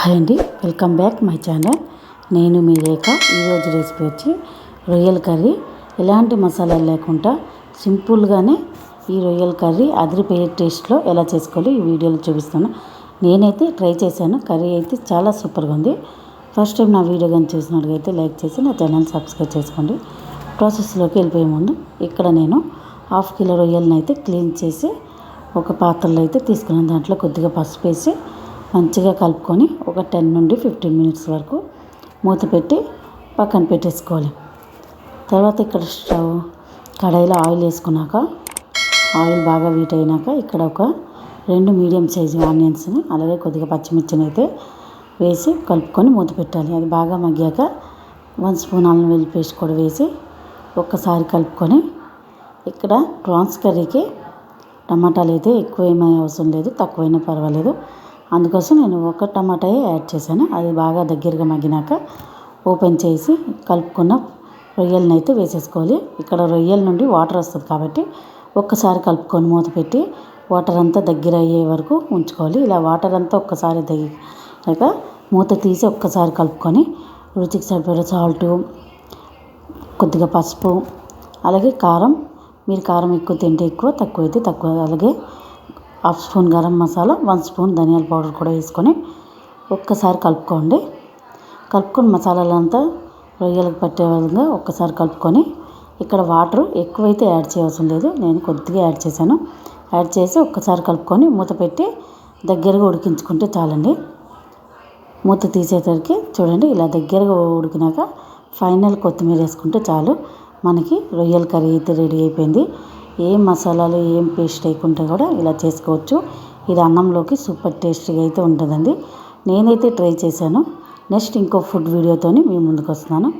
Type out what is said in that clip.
Hi అండి welcome back my channel. నేను మీ రేఖ. ఈరోజు రెసిపీ వచ్చి రొయ్యల కర్రీ. ఎలాంటి మసాలాలు లేకుండా సింపుల్గానే ఈ రొయ్యల కర్రీ అదిరిపోయే టేస్ట్లో ఎలా చేసుకోవాలి ఈ వీడియోలో చూపిస్తాను. నేనైతే ట్రై చేశాను. కర్రీ అయితే చాలా సూపర్గా ఉంది. ఫస్ట్ టైం నా వీడియో కానీ చూసినట్టుగైతే లైక్ చేసి నా ఛానల్ సబ్స్క్రైబ్ చేసుకోండి. ప్రాసెస్లోకి వెళ్ళిపోయే ముందు ఇక్కడ నేను హాఫ్ కిలో రొయ్యలను అయితే క్లీన్ చేసి ఒక పాత్రలో అయితే తీసుకున్నాను. దాంట్లో కొద్దిగా పసుపు వేసి మంచిగా కలుపుకొని ఒక టెన్ నుండి ఫిఫ్టీన్ మినిట్స్ వరకు మూత పెట్టి పక్కన పెట్టేసుకోవాలి. తర్వాత ఇక్కడ స్టవ్ కడాయిలో ఆయిల్ వేసుకున్నాక ఆయిల్ బాగా వీట్ అయినాక ఇక్కడ ఒక రెండు మీడియం సైజు ఆనియన్స్ని అలాగే కొద్దిగా పచ్చిమిర్చిని అయితే వేసి కలుపుకొని మూత పెట్టాలి. అది బాగా మగ్గాక వన్ స్పూన్ అల్లం వెల్లి పేస్ట్ కూడా వేసి ఒక్కసారి కలుపుకొని ఇక్కడ ప్రాన్స్ కర్రీకి టమాటాలు అయితే ఎక్కువ ఏమీ అవసరం లేదు తక్కువైనా పర్వాలేదు. అందుకోసం నేను ఒక టమాటాయే యాడ్ చేశాను. అది బాగా దగ్గరగా మగ్గినాక ఓపెన్ చేసి కలుపుకున్న రొయ్యలను అయితే వేసేసుకోవాలి. ఇక్కడ రొయ్యల నుండి వాటర్ వస్తుంది కాబట్టి ఒక్కసారి కలుపుకొని మూత పెట్టి వాటర్ అంతా దగ్గర అయ్యే వరకు ఉంచుకోవాలి. ఇలా వాటర్ అంతా ఒక్కసారి దగ్గర మూత తీసి ఒక్కసారి కలుపుకొని రుచికి సరిపడే సాల్టు కొద్దిగా పసుపు అలాగే కారం. మీరు కారం ఎక్కువ తింటే ఎక్కువ తక్కువ అయితే తక్కువ. అలాగే half spoon garam masala one spoon ధనియాల పౌడర్ కూడా వేసుకొని ఒక్కసారి కలుపుకోండి. కలుపుకొని మసాలాలంతా రొయ్యలకు పట్టే విధంగా ఒక్కసారి కలుపుకొని ఇక్కడ వాటర్ ఎక్కువైతే యాడ్ చేయవలసిన లేదు. నేను కొద్దిగా యాడ్ చేశాను. యాడ్ చేసి ఒక్కసారి కలుపుకొని మూత పెట్టి దగ్గరగా ఉడికించుకుంటే చాలండి. మూత తీసేసరికి చూడండి ఇలా దగ్గరగా ఉడికినాక ఫైనల్ కొత్తిమీర వేసుకుంటే చాలు. మనకి రొయ్యల కర్రీ అయితే రెడీ అయిపోయింది. ఏం మసాలాలు ఏం పేస్ట్ వేయకుండా కూడా ఇలా చేసుకోవచ్చు. ఇది అన్నంలోకి సూపర్ టేస్టీగా అయితే ఉంటుందండి. నేనైతే ట్రై చేశాను. నెక్స్ట్ ఇంకో ఫుడ్ వీడియోతోని మీ ముందుకు వస్తున్నాను